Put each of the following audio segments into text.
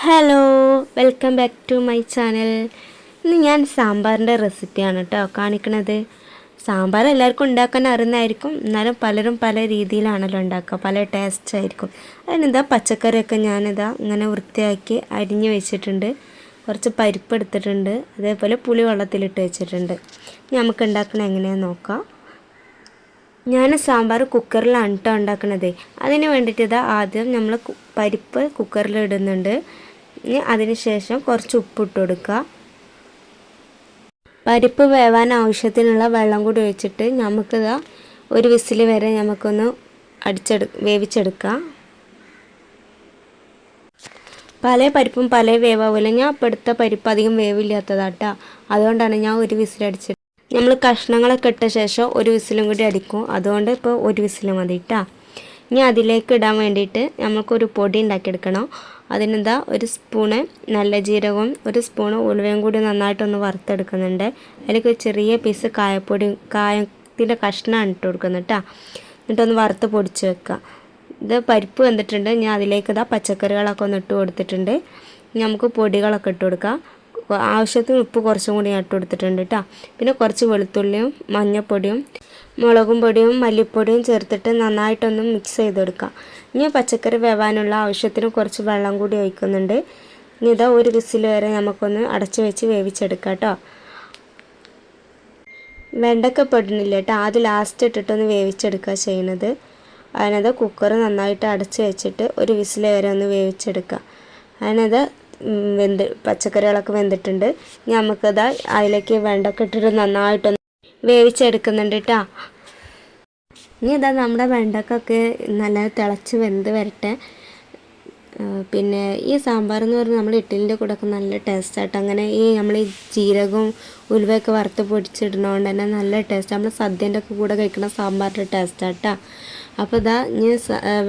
Hello welcome back to my channel ഇന്ന് ഞാൻ സാമ്പാറിന്റെ റെസിപ്പിയാണ് കേട്ടോ കാണിക്കണത്. സാമ്പാർ എല്ലാവർക്കും ഉണ്ടാക്കാൻ അറിയുന്നതായിരിക്കും. എന്നാലും പലരും പല രീതിയിലാണല്ലോ ഉണ്ടാക്കുക. പല ടേസ്റ്റ് ആയിരിക്കും. അതിനെന്താ പച്ചക്കറിയൊക്കെ ഞാനിതാ ഇങ്ങനെ വൃത്തിയാക്കി അരിഞ്ഞ് വെച്ചിട്ടുണ്ട്. കുറച്ച് പരിപ്പ് എടുത്തിട്ടുണ്ട്. അതേപോലെ പുളി വെള്ളത്തിലിട്ട് വെച്ചിട്ടുണ്ട്. ഇനി നമുക്ക് ഉണ്ടാക്കണ എങ്ങനെയാണെന്ന് നോക്കാം. ഞാൻ സാമ്പാർ കുക്കറിലാണ് കേട്ടോ ഉണ്ടാക്കണത്. അതിന് വേണ്ടിയിട്ട് ഇതാ ആദ്യം നമ്മൾ പരിപ്പ് കുക്കറിൽ ഇടുന്നുണ്ട് ഇനി അതിനുശേഷം കുറച്ച് ഉപ്പിട്ട് കൊടുക്കുക പരിപ്പ് വേവാൻ ആവശ്യത്തിനുള്ള വെള്ളം കൂടി ഒഴിച്ചിട്ട് നമുക്കിത് ഒരു വിസിൽ വരെ നമുക്കൊന്ന് അടിച്ചെടു വേവിച്ചെടുക്കാം. പല പരിപ്പും പല വേവാവില്ല ഞാൻ ഇപ്പോൾ എടുത്ത പരിപ്പ് അധികം വേവില്ലാത്തതാട്ടോ. അതുകൊണ്ടാണ് ഞാൻ ഒരു വിസിൽ വിസിലടിച്ചത് നമ്മൾ കഷ്ണങ്ങളൊക്കെ ഇട്ട ശേഷം ഒരു വിസിലും കൂടി അടിക്കും. അതുകൊണ്ട് ഇപ്പോൾ ഒരു വിസിൽ മതി കേട്ടോ ഇനി അതിലേക്ക് ഇടാൻ വേണ്ടിയിട്ട് നമുക്കൊരു പൊടി ഉണ്ടാക്കിയെടുക്കണം. അതിനെന്താ ഒരു സ്പൂണ് നല്ല ജീരകവും ഒരു സ്പൂണ് ഉലുവയും കൂടി നന്നായിട്ടൊന്ന് വറുത്തെടുക്കുന്നുണ്ട്. അതിലേക്ക് ചെറിയ പീസ് കായപ്പൊടി കായത്തിന്റെ കഷ്ണമാണ് ഇട്ട് കൊടുക്കുന്നത് കേട്ടോ എന്നിട്ടൊന്ന് വറുത്ത് പൊടിച്ച് വെക്കുക ഇത് പരിപ്പ് വന്നിട്ടുണ്ട് ഞാൻ അതിലേക്ക് ഇതാ പച്ചക്കറികളൊക്കെ ഒന്ന് ഇട്ട് കൊടുത്തിട്ടുണ്ട്. നമുക്ക് പൊടികളൊക്കെ ഇട്ട് കൊടുക്കാം. ആവശ്യത്തിന് ഉപ്പ് കുറച്ചും കൂടി ഞാൻ ഇട്ട് കൊടുത്തിട്ടുണ്ട് കേട്ടോ പിന്നെ കുറച്ച് വെളുത്തുള്ളിയും മഞ്ഞൾപ്പൊടിയും മുളകും പൊടിയും മല്ലിപ്പൊടിയും ചേർത്തിട്ട് നന്നായിട്ടൊന്ന് മിക്സ് ചെയ്തെടുക്കാം. ഇനി പച്ചക്കറി വേവാനുള്ള ആവശ്യത്തിന് കുറച്ച് വെള്ളം കൂടി ഒഴിക്കുന്നുണ്ട്. ഇനി ഇതാ ഒരു വിസിൽ വരെ നമുക്കൊന്ന് അടച്ചു വെച്ച് വേവിച്ചെടുക്കാം കേട്ടോ. വെണ്ടക്ക പെടുന്നില്ല കേട്ടോ ആദ്യം ലാസ്റ്റ് ഇട്ടിട്ടൊന്ന് വേവിച്ചെടുക്കുക ചെയ്യണത് അതിനത് കുക്കർ നന്നായിട്ട് അടച്ച് വെച്ചിട്ട് ഒരു വിസിൽ വരെ ഒന്ന് വേവിച്ചെടുക്കുക അതിനത് വെന്ത് പച്ചക്കറികളൊക്കെ വെന്തിട്ടുണ്ട്. നമുക്കത് അതിലേക്ക് വെണ്ടക്ക ഇട്ടിട്ട് നന്നായിട്ടൊന്ന് വേവിച്ചെടുക്കുന്നുണ്ട് കേട്ടോ ഇനി ഇതാ നമ്മുടെ വെണ്ടക്കൊക്കെ നല്ല തിളച്ച് വെന്ത് വരട്ടെ. പിന്നെ ഈ സാമ്പാർ എന്ന് പറഞ്ഞാൽ നമ്മൾ ഇഡ്ഡലിന്റെ ഒക്കെ നല്ല ടേസ്റ്റായിട്ട് അങ്ങനെ ഈ നമ്മൾ ഈ ജീരകവും ഉലുവയൊക്കെ വറുത്ത് പൊടിച്ചിടുന്നതുകൊണ്ട് തന്നെ നല്ല ടേസ്റ്റ്. നമ്മൾ സദ്യന്റെ ഒക്കെ കൂടെ കഴിക്കുന്ന സാമ്പാറിന്റെ ടേസ്റ്റാട്ടാ. അപ്പോൾ ഇതാ ഇനി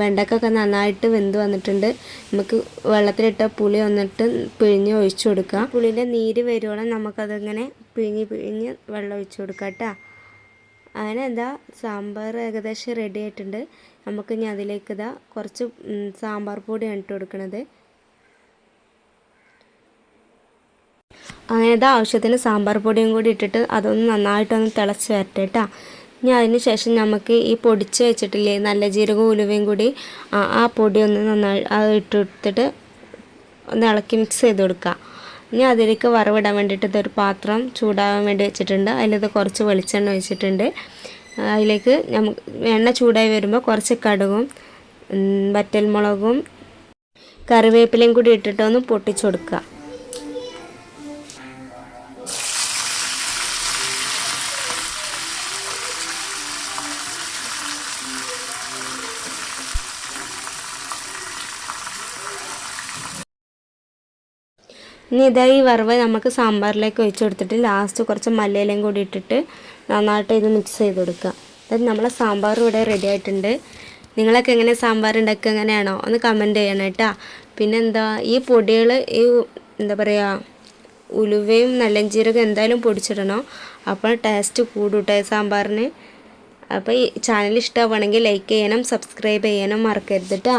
വെണ്ടക്കൊക്കെ നന്നായിട്ട് വെന്ത് വന്നിട്ടുണ്ട്. നമുക്ക് വെള്ളത്തിലിട്ട പുളി വന്നിട്ട് പിഴിഞ്ഞ് ഒഴിച്ചു കൊടുക്കുക പുളിന്റെ നീര് വരുവോളം നമുക്കതിങ്ങനെ പിഴിഞ്ഞ് പിഴിഞ്ഞ് വെള്ളം ഒഴിച്ച് കൊടുക്കാം കേട്ടോ അങ്ങനെ എന്താ സാമ്പാർ ഏകദേശം റെഡി ആയിട്ടുണ്ട്. നമുക്ക് ഇനി അതിലേക്ക് ഇതാ കുറച്ച് സാമ്പാർ പൊടിയാണ് ഇട്ട് കൊടുക്കണത്. അങ്ങനെ ഇതാ ആവശ്യത്തിന് സാമ്പാർ പൊടിയും കൂടി ഇട്ടിട്ട് അതൊന്ന് നന്നായിട്ടൊന്ന് തിളച്ച് വരട്ടെ കേട്ടോ ഇനി അതിന് ശേഷം നമുക്ക് ഈ പൊടിച്ച് വെച്ചിട്ടില്ലേ നല്ല ജീരകവും ഉലുവയും കൂടി ആ പൊടി ഒന്ന് നന്നായി അത് ഇട്ട് ഒന്ന് ഇളക്കി മിക്സ് ചെയ്ത് കൊടുക്കുക ഇനി അതിലേക്ക് വറവിടാൻ വേണ്ടിയിട്ട് ഇതൊരു പാത്രം ചൂടാവാൻ വേണ്ടി വെച്ചിട്ടുണ്ട്. അതിലത് കുറച്ച് വെളിച്ചെണ്ണ ഒഴിച്ചിട്ടുണ്ട്. അതിലേക്ക് നമുക്ക് എണ്ണ ചൂടായി വരുമ്പോൾ കുറച്ച് കടുകും വറ്റൽമുളകും കറിവേപ്പിലയും കൂടി ഇട്ടിട്ടൊന്ന് പൊട്ടിച്ചു കൊടുക്കുക ഇനി ഇതാ ഈ വറവ് നമുക്ക് സാമ്പാറിലേക്ക് ഒഴിച്ചു കൊടുത്തിട്ട് ലാസ്റ്റ് കുറച്ച് മല്ലിയിലയും കൂടി ഇട്ടിട്ട് നന്നായിട്ട് ഇത് മിക്സ് ചെയ്ത് കൊടുക്കുക. അതായത് നമ്മളെ സാമ്പാർ ഇവിടെ റെഡി ആയിട്ടുണ്ട്. നിങ്ങളൊക്കെ എങ്ങനെ സാമ്പാർ ഉണ്ടാക്കുക എങ്ങനെയാണോ ഒന്ന് കമന്റ് ചെയ്യണം കേട്ടോ. പിന്നെ എന്താ ഈ പൊടികൾ ഈ എന്താ പറയുക ഉലുവയും നല്ല ജീരകം എന്തായാലും പൊടിച്ചിടണം. അപ്പോൾ ടേസ്റ്റ് കൂടുട്ടെ സാമ്പാറിന്. അപ്പോൾ ഈ ചാനൽ ഇഷ്ടമാവുകയാണെങ്കിൽ ലൈക്ക് ചെയ്യണം സബ്സ്ക്രൈബ് ചെയ്യാനും മറക്കരുത് കേട്ടോ